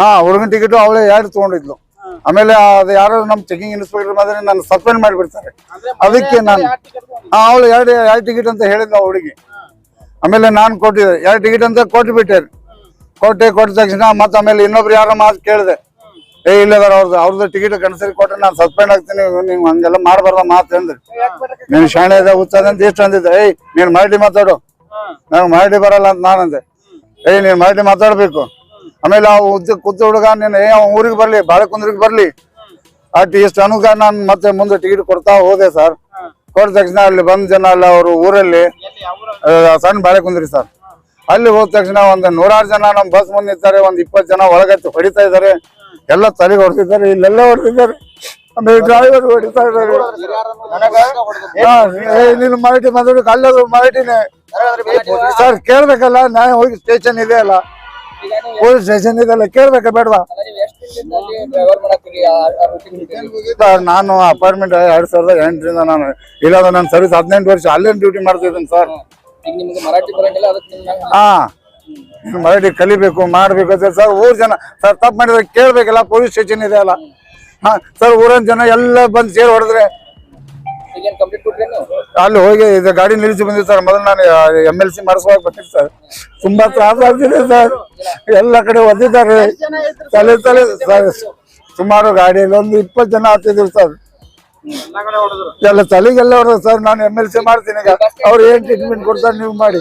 ಹಾ ಹುಡುಗನ ಟಿಕೆಟ್ ಅವಳೇ ಎರಡು ತಗೊಂಡಿದ್ಲು. ಆಮೇಲೆ ಅದು ಯಾರು ನಮ್ಮ ಚೆಕಿಂಗ್ ಇನ್ಸ್ಪೆಕ್ಟರ್ ಮಾತ್ರ ನಾನು ಸಸ್ಪೆಂಡ್ ಮಾಡಿಬಿಡ್ತಾರೆ. ಅದಕ್ಕೆ ನಾನು ಹಾ ಅವಳು ಎರಡು ಎರಡು ಟಿಕೆಟ್ ಅಂತ ಹೇಳಿದ್ಲು ಆ ಹುಡುಗಿ. ಆಮೇಲೆ ನಾನು ಕೊಟ್ಟಿದ್ದೆ. ಎರಡು ಟಿಕೆಟ್ ಅಂತ ಕೊಟ್ಟು ಕೊಟ್ಬಿಟ್ಟೆ ಕೊಟ್ಟೆ ಕೊಟ್ಟ ತಕ್ಷಣ ಮತ್ತೆ ಆಮೇಲೆ ಇನ್ನೊಬ್ರು ಯಾರೋ ಮಾತು ಕೇಳಿದೆ. ಏ ಇಲ್ಲ ಅವ್ರದ್ದು ಅವ್ರದ್ದು ಟಿಕೆಟ್ ಕನ್ಸರಿ ಕೊಟ್ಟರೆ ನಾನು ಸಸ್ಪೆಂಡ್ ಆಗ್ತೀನಿ ನೀವು ಹಂಗೆಲ್ಲ ಮಾಡಬಾರ್ದ ಮಾತು ಅಂದ್ರೆ ನೀನು ಶಾಣೆ ಇದೆ ಹುಚ್ಚದ ಅಂತ ಇಷ್ಟ ಅಂದಿದ್ದೆ. ಏಯ್ ನೀನು ಮರಾಠಿ ಮಾತಾಡು. ನಾನು ಮರಾಠಿ ಬರಲ್ಲ ಅಂತ ನಾನಂದೆ ಏಯ್ ನೀನು ಮರಾಠಿ ಮಾತಾಡ್ಬೇಕು. ಆಮೇಲೆ ಆ ಉದ್ದ ಕುದ್ದ ಹುಡುಗ ನೀನು ಏ ಅವ್ನ ಊರಿಗೆ ಬರ್ಲಿ ಬಾಳೆಕುಂದ್ರಿಗೆ ಬರ್ಲಿ. ಅಟ್ ಇಷ್ಟು ಅನುಗ ನಾನು ಮತ್ತೆ ಮುಂದೆ ಟಿಕೆಟ್ ಕೊಡ್ತಾ ಹೋದೆ ಸರ್. ಕೊಟ್ಟ ತಕ್ಷಣ ಅಲ್ಲಿ ಬಂದ ಜನ ಅಲ್ಲ ಅವರು ಊರಲ್ಲಿ ಆ, ಸಣ್ಣ ಬಾಳೆಕುಂದ್ರಿ ಸರ್. ಅಲ್ಲಿ ಹೋದ ತಕ್ಷಣ ಒಂದು ನೂರಾರು ಜನ ನಮ್ಮ ಬಸ್ ಮುಂದೆ ನಿಂತಾರೆ ಒಂದ್ ಇಪ್ಪತ್ತು ಜನ ಒಳಗತ್ತಿ ಹೊಡಿತಾ ಇದ್ದಾರೆ. ಎಲ್ಲ ತಲೆಗೆ ಹೊಡೆದಿದ್ದಾರೆ ಇಲ್ಲೆಲ್ಲ ಹೊಡೆದಿದ್ದಾರೆ. ಆಮೇಲೆ ಡ್ರೈವರ್ ಹೊಡಿತಾ ಇದ್ದಾರೆ. ನೀನು ಮರಾಠಿ ಮಾತಾಡೋದು ಅಲ್ಲದು ಮರಾಠಿನೇ ಸರ್ ಕೇಳ್ಬೇಕಲ್ಲ ನಾನು ಹೋಗಿ ಸ್ಟೇಷನ್ ಇದೆ ಅಲ್ಲ. ಪೊಲೀಸ್ ಸ್ಟೇಷನ್ ಇದೆಲ್ಲ ಕೇಳ್ಬೇಕ, ಬೇಡವಾ? ಸರ್, ನಾನು ಅಪಾರ್ಟ್ಮೆಂಟ್ ಎರಡ್ ಸಾವಿರದ ಎಂಟರಿಂದ ನಾನು ಇಲ್ಲ ನನ್ನ ಸರ್ವಿಸ್ ಹದಿನೆಂಟು ವರ್ಷ ಅಲ್ಲೇ ಡ್ಯೂಟಿ ಮಾಡ್ತಿದ್ದೀನಿ ಸರ್. ಹಾಂ ಮರಾಠಿ ಕಲಿಬೇಕು, ಮಾಡ್ಬೇಕು ಸರ್, ಊರ್ ಜನ, ಸರ್, ತಪ್ಪು ಮಾಡಿದ್ರೆ ಕೇಳ್ಬೇಕಲ್ಲ, ಪೊಲೀಸ್ ಸ್ಟೇಷನ್ ಇದೆ ಅಲ್ಲ. ಹಾ, ಸರ್, ಊರಿನ ಜನ ಎಲ್ಲ ಬಂದು ಸೇರಿ ಹೊಡೆದ್ರೆ? ಅಲ್ಲಿ ಹೋಗಿ ಇದು ಗಾಡಿ ನಿಲ್ಲಿಸಿ ಬಂದಿದೆ ಸರ್. ಮೊದಲು ನಾನು ಎಂ ಎಲ್ ಸಿ ಮಾಡಿಸುವಾಗ ಬರ್ತೀನಿ ಸರ್. ತುಂಬಾ ತ್ರಾಸ ಆಗ್ತಿದೆ ಸರ್. ಎಲ್ಲ ಕಡೆ ಒದ್ದಿದ್ದಾರೆ. ತಲೆ ತಲೆ ಸರ್. ಸುಮಾರು ಗಾಡಿಯಲ್ಲಿ ಒಂದು ಇಪ್ಪತ್ತು ಜನ ಆಗ್ತಿದ್ರು ಸರ್. ಎಲ್ಲ ತಲೆಗೆಲ್ಲ ಹೊಡೆದ್ರು ಸರ್. ನಾನು ಎಂ ಎಲ್ ಸಿ ಮಾಡ್ತೀನಿ ಈಗ. ಅವ್ರು ಏನ್ ಟ್ರೀಟ್ಮೆಂಟ್ ಕೊಡ್ತಾರೆ ನೀವು ಮಾಡಿ.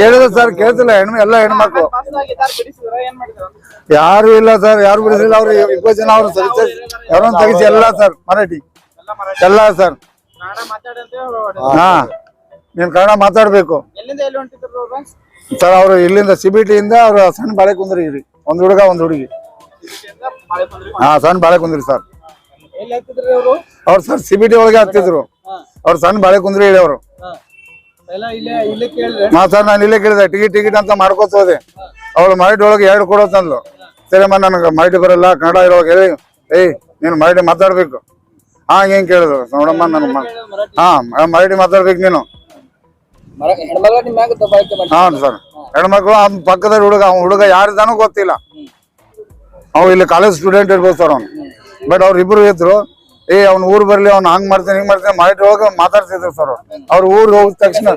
ಹೇಳಿದ್ರು ಸರ್, ಕೇಳ್ತಿಲ್ಲ ಹೆಣ್ಮ ಎಲ್ಲ ಹೆಣ್ಮಕ್ಳು. ಯಾರು ಇಲ್ಲ ಸರ್, ಯಾರು ಬಿಡಿಸಿಲ್ಲ. ಅವ್ರು ಇಪ್ಪತ್ತು ಜನ ಅವ್ರು ಸರಿ, ಸರ್. ಯಾರೊಂದು ತೆಗಿಸಿ ಎಲ್ಲ ಸರ್, ಮರಾಠಿ. ಎಲ್ಲ ಸರ್. ಹಾ. ನೀನ್ ಕನ್ನಡ ಮಾತಾಡ್ಬೇಕು. ಸರ್ ಅವ್ರು ಸರ್ ಅವರು ಇಲ್ಲಿಂದ ಸಿಬಿಟಿಯಿಂದ ಅವ್ರು ಸಣ್ಣ ಬಾಳೆ ಕುಂದ್ರಿ ಒಂದ್ ಹುಡುಗ ಒಂದ್ ಹುಡುಗಿ. ಹಾ ಸಣ್ಣ ಬಾಳೆ ಕುಂದ್ರಿ ಸರ್ ಅವರು? ಸರ್ ಸಿಬಿಟಿ ಒಳಗೆ ಹತ್ತಿದ್ರು ಅವ್ರು ಸಣ್ಣ ಬಾಳೆ ಕುಂದ್ರಿ ಹೇಳಿ ಅವರು ಇಲ್ಲೇ ಇಲ್ಲೇ ಕೇಳಿದ್ರೆ? ಹಾ ಸರ್ ನಾನು ಇಲ್ಲೇ ಕೇಳಿದೆ. ಟಿಕೆಟ್ ಟಿಕೆಟ್ ಅಂತ ಮಾಡ್ಕೋತೋದೆ ಅವ್ರು ಅವಳು ಒಳಗೆ ಎರಡು ಕೊಡೋತಂದ್ಲು. ಸರಿಯಮ್ಮ ನನಗೆ ಮರಾಠಿ ಬರಲ್ಲ ಕನ್ನಡ ಇರೋವಾಗ ಹೇಳಿ. ಏಯ್ ನೀನು ಮರಾಠಿ ಮಾತಾಡ್ಬೇಕು. ಹಾ ಏನ್ ಕೇಳಿದ್ರು? ನೋಡಮ್ಮ ನನ್ನ ಮ- ಹಾ ಮರಾಠಿ ಮಾತಾಡ್ಬೇಕು ನೀನು. ಹಾಂ ಸರ್. ಹೆಣ್ಮಕ್ಳು ಅವ್ನ ಪಕ್ಕದ ಹುಡುಗ ಅವ್ನ ಹುಡುಗ ಯಾರಿದಾನೋ ಗೊತ್ತಿಲ್ಲ. ಅವ್ ಇಲ್ಲಿ ಕಾಲೇಜ್ ಸ್ಟೂಡೆಂಟ್ ಇರ್ಬೋದು ಸರ್ ಅವ್ನು. ಬಟ್ ಅವ್ರ ಇಬ್ರು ಇದ್ರು ಏ ಅವ್ನ ಊರ್ ಬರ್ಲಿ ಅವ್ನು ಹಂಗ್ ಮಾಡ್ತೀನಿ ಹಿಂಗ್ ಮಾಡ್ತೀನಿ ಮಾಡಿ ಹೋಗಿ ಮಾತಾಡ್ತಿದ್ರು ಸರ್ ಅವ್ರ. ಊರ್ ಹೋಗಿದ ತಕ್ಷಣ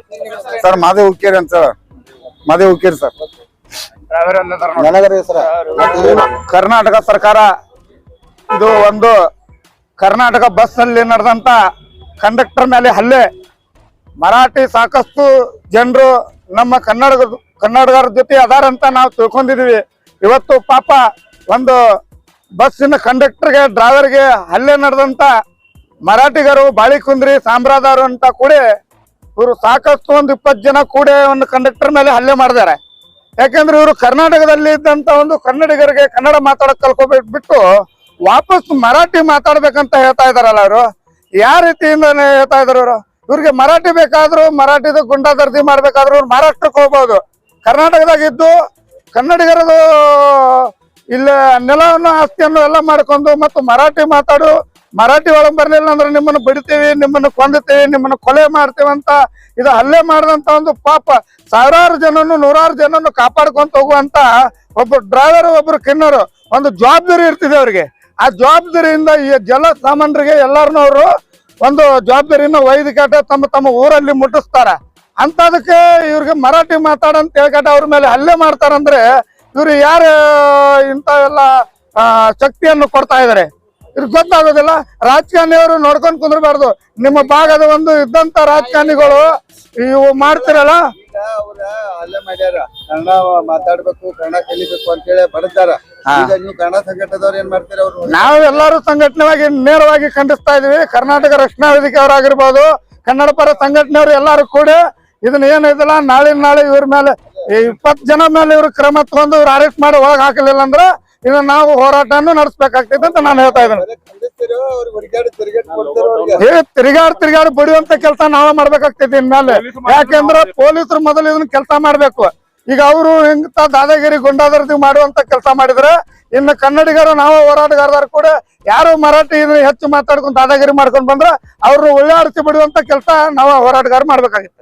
ಸರ್ ಮಾದೇ ಉಕ್ಕೇರಿ ಅಂತ ಸರ್ ಮಾದೇ ಉಕ್ಕೇರಿ ಸರ್. ಕರ್ನಾಟಕ ಸರ್ಕಾರ ಇದು ಒಂದು ಕರ್ನಾಟಕ ಬಸ್ ನಡೆದಂಥ ಕಂಡಕ್ಟರ್ ಮೇಲೆ ಹಲ್ಲೆ. ಮರಾಠಿ ಸಾಕಷ್ಟು ಜನರು ನಮ್ಮ ಕನ್ನಡ ಕನ್ನಡಗರ ಜೊತೆ ಅದಾರಂತ ನಾವು ತಿಳ್ಕೊಂಡಿದ್ದೀವಿ ಇವತ್ತು ಪಾಪ ಒಂದು ಬಸ್ಸಿನ ಕಂಡಕ್ಟರ್ಗೆ ಡ್ರೈವರ್ಗೆ ಹಲ್ಲೆ ನಡೆದಂತ ಮರಾಠಿಗರು, ಬಾಳಿಕುಂದ್ರಿ ಸಾಂಬ್ರಾದಾರು ಅಂತ ಕೂಡಿ ಇವರು ಸಾಕಷ್ಟು ಒಂದು ಇಪ್ಪತ್ತು ಜನ ಕೂಡಿ ಒಂದು ಕಂಡಕ್ಟರ್ ಮೇಲೆ ಹಲ್ಲೆ ಮಾಡಿದ್ದಾರೆ ಯಾಕೆಂದ್ರೆ ಇವರು ಕರ್ನಾಟಕದಲ್ಲಿ ಇದ್ದಂತ ಒಂದು ಕನ್ನಡಿಗರಿಗೆ ಕನ್ನಡ ಮಾತಾಡಕ್ ಕಲ್ಕೋಬೇಕು ಬಿಟ್ಟು ವಾಪಸ್ ಮರಾಠಿ ಮಾತಾಡ್ಬೇಕಂತ ಹೇಳ್ತಾ ಇದಾರಲ್ಲ ಅವರು. ಯಾವ ರೀತಿಯಿಂದ ಹೇಳ್ತಾ ಇದಾರೆ ಅವರು. ಇವ್ರಿಗೆ ಮರಾಠಿ ಬೇಕಾದ್ರು ಮರಾಠಿದ ಗುಂಡಾದರ್ದಿ ಮಾಡ್ಬೇಕಾದ್ರು ಇವ್ರು ಮಹಾರಾಷ್ಟ್ರಕ್ಕೆ ಹೋಗ್ಬೋದು. ಕರ್ನಾಟಕದಾಗ ಇದ್ದು ಕನ್ನಡಿಗರದು ಇಲ್ಲ ನೆಲವನ್ನು, ಆಸ್ತಿಯನ್ನು ಎಲ್ಲ ಮಾಡ್ಕೊಂಡು ಮತ್ತು ಮರಾಠಿ ಮಾತಾಡು, ಮರಾಠಿ ಒಳಗ್ ಬರಲಿಲ್ಲ ಅಂದ್ರೆ ನಿಮ್ಮನ್ನು ಬಿಡ್ತೀವಿ, ನಿಮ್ಮನ್ನು ಕೊಂದುತ್ತೀವಿ ನಿಮ್ಮನ್ನು ಕೊಲೆ ಮಾಡ್ತೀವಿ ಅಂತ ಇದು ಹಲ್ಲೆ ಮಾಡಿದಂತ ಒಂದು ಪಾಪ. ಸಾವಿರಾರು ಜನನು ನೂರಾರು ಜನನು ಕಾಪಾಡ್ಕೊಂತ ಹೋಗುವಂತ ಒಬ್ಬ ಡ್ರೈವರ್ ಒಬ್ರು ಕಿನ್ನರು, ಒಂದು ಜವಾಬ್ದಾರಿ ಇರ್ತಿದೆ ಅವ್ರಿಗೆ. ಆ ಜವಾಬ್ದಾರಿಯಿಂದ ಈ ಜಲ ಸಾಮಾನ್ಯರಿಗೆ ಎಲ್ಲಾರನ್ನೂ ಅವರು ಒಂದು ಜವಾಬ್ದಾರಿಯನ್ನು ವೈದ್ಯಕಟ ತಮ್ಮ ತಮ್ಮ ಊರಲ್ಲಿ ಮುಟ್ಟಿಸ್ತಾರ. ಅಂತದಕ್ಕೆ ಇವ್ರಿಗೆ ಮರಾಠಿ ಮಾತಾಡಂತ ಹೇಳ್ಕಟ ಅವ್ರ ಮೇಲೆ ಹಲ್ಲೆ ಮಾಡ್ತಾರಂದ್ರೆ ಇವ್ರು ಯಾರು ಎಲ್ಲ ಶಕ್ತಿಯನ್ನು ಕೊಡ್ತಾ ಇದಾರೆ? ಇವ್ರಿಗೆ ಗೊತ್ತಾಗೋದಿಲ್ಲ. ರಾಜಕಾರಣಿಯವರು ನೋಡ್ಕೊಂಡ್ ಕುಂದ್ರಬಾರ್ದು. ನಿಮ್ಮ ಭಾಗದ ಒಂದು ಇದ್ದಂತ ರಾಜಕಾರಣಿಗಳು ಇವು ಮಾಡ್ತಿರಲ್ಲ? ಅವ್ರ ಅಲ್ಲೇ ಮಾಡ್ಯಾರ. ಕನ್ನಡ ಮಾತಾಡ್ಬೇಕು, ಕನ್ನಡ ಕಲಿಬೇಕು ಅಂತೇಳಿ ಬಡದಾರ. ಈಗ ನೀವು ಕನ್ನಡ ಸಂಘಟದವ್ರು ಏನ್ ಮಾಡ್ತೀರ ಅವ್ರು? ನಾವು ಎಲ್ಲರೂ ಸಂಘಟನೆವಾಗಿ ನೇರವಾಗಿ ಖಂಡಿಸ್ತಾ ಇದೀವಿ ಕರ್ನಾಟಕ ರಕ್ಷಣಾ ವೇದಿಕೆ ಅವರಾಗಿರ್ಬೋದು ಕನ್ನಡ ಪರ ಸಂಘಟನೆಯವರು ಎಲ್ಲರೂ ಕೂಡಿ ಇದನ್ನ ಏನಿದಿಲ್ಲ ನಾಳೆ ನಾಳೆ ಇವ್ರ ಮೇಲೆ ಇಪ್ಪತ್ ಜನ ಮೇಲೆ ಇವ್ರು ಕ್ರಮ ತಗೊಂಡು ಇವ್ರು ಅರೆಸ್ಟ್ ಮಾಡಿ ಒಳಗ್ ಹಾಕಲಿಲ್ಲ ಅಂದ್ರೆ ಇನ್ನು ನಾವು ಹೋರಾಟವನ್ನು ನಡೆಸಬೇಕಾಗ್ತೈತೆ ಅಂತ ನಾನು ಹೇಳ್ತಾ ಇದ್ದೇನೆ. ತಿರುಗಾಡ್ ತಿರುಗಾಡಿ ಬಡಿಯುವಂತ ಕೆಲಸ ನಾವೇ ಮಾಡ್ಬೇಕಾಗ್ತೈತಿ ಇನ್ಮೇಲೆ. ಯಾಕೆಂದ್ರ ಪೊಲೀಸರು ಮೊದಲು ಇದನ್ನ ಕೆಲಸ ಮಾಡ್ಬೇಕು. ಈಗ ಅವರು ಹಿಂಗ ದಾದಾಗಿರಿ ಗುಂಡಾದರ್ದಿ ಮಾಡುವಂತ ಕೆಲಸ ಮಾಡಿದ್ರೆ ಇನ್ನು ಕನ್ನಡಿಗರು ನಾವು ಹೋರಾಟಗಾರರು ಕೂಡ ಯಾರು ಮರಾಠಿ ಹೆಚ್ಚು ಮಾತಾಡ್ಕೊಂಡು ದಾದಾಗಿರಿ ಮಾಡ್ಕೊಂಡು ಬಂದ್ರೆ ಅವ್ರನ್ನ ಒಳ್ಳಾಡಿಸಿ ಬಿಡುವಂತ ಕೆಲಸ ನಾವು ಹೋರಾಟಗಾರ ಮಾಡ್ಬೇಕಾಗಿತ್ತು.